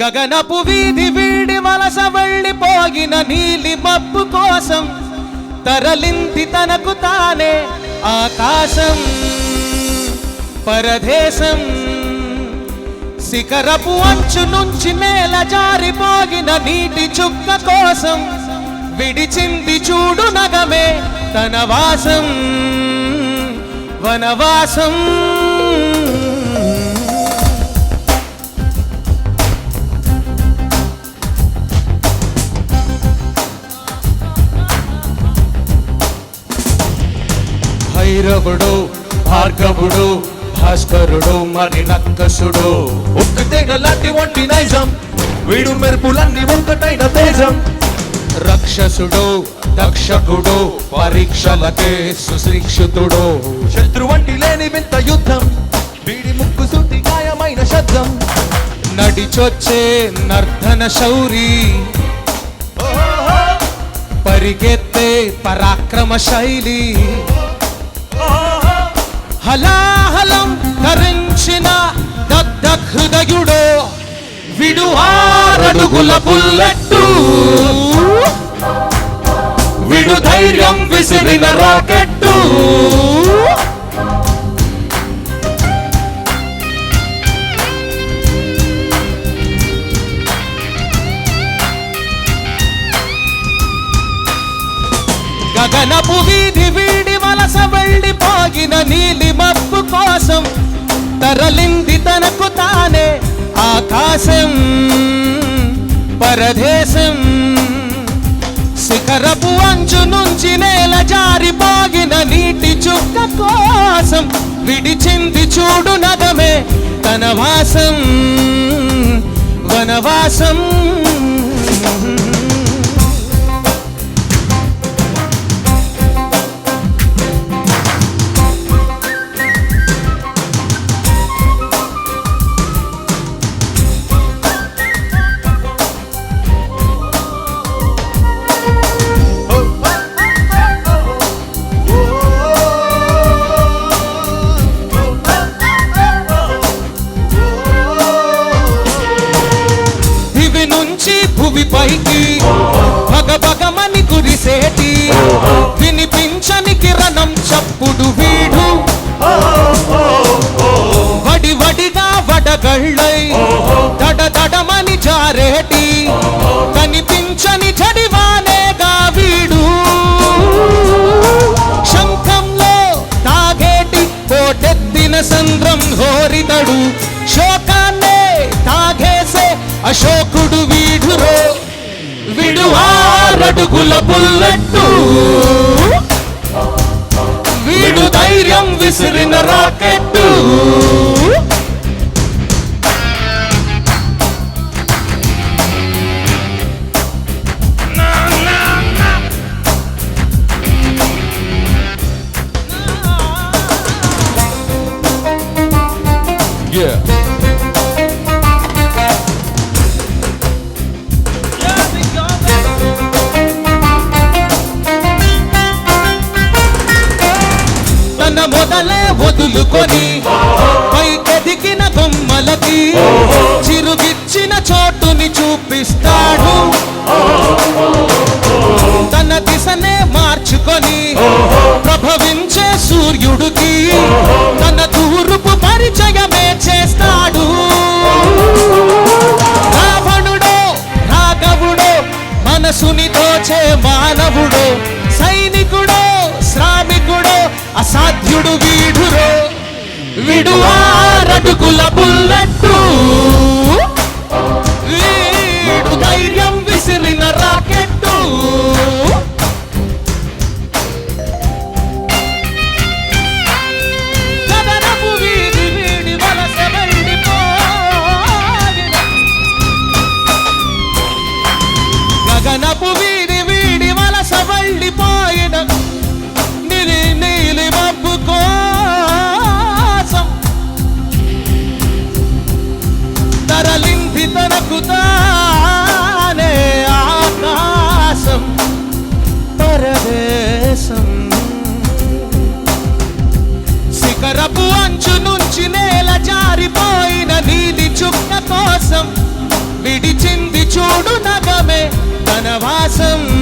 గగనపు వీధి వీడి వలస వెళ్ళిపోగిన నీలి మబ్బు కోసం తరలింది తనకు తానే ఆకాశం పరదేశం. శిఖరపు అంచు నుంచి నేల జారిపోగిన నీటి చుక్క కోసం విడిచింది చూడు నగమే తన వాసం వనవాసం. భైరవుడు భార్గవుడు భాస్కరుడు మరి నక్కసుడు. ఒక్కటేన లాంటి వంటి నైజం వీడు మెరుపులన్నీ ఒక్కటైన తేజం. రక్షసుడు దక్షకుడు పరీక్షలకే సుశిక్షితుడు. శత్రు వంటి లేని వింత యుద్ధం వీడి ముక్కు సుట్టి గాయమైన శబ్దం. నడిచొచ్చే నర్ధన శౌరి. పరిగెత్తే పరాక్రమ శైలి. హలాహలం ధరించిన దగ్ధ హృదయుడో విడు ఆరడుగుల బుల్లెట్టు. విడు ధైర్యం విసిరిన రాకెట్టు. గగనపు వీధి వీడి వలస వెళ్ళిపోగిన నీలి మప్పు కోసం తరలింది తనకు తానే ఆకాశం పరదేశం. శిఖరపు అంచు నుంచి నేల జారిపోగిన నీటి చుక్క కోసం విడిచింది చూడు నగమే తన వాసం వనవాసం. నుంచి భువి పైకి భగభగమని కురిసేటి వినిపించని కిరణం చప్పుడు వీడు. వడి వడిగా వడగళ్ళై దడ దడమని జారేటి. కనిపించని చడివానేగా వీడు. శంఖంలో తాగేటి కోటెత్తిన సంద్రం హోరితడు. శోక అశోకుడు వీడురో విడువారడుగుల బుల్లెట్టు వీడు ధైర్యం విసిరిన రాకెట్టు. మొదలే వదులుకొని పైకెదిగిన బొమ్మలకి చిరుగిచ్చిన చోటుని అసాధ్యుడు వీడురో విడు విడిచింది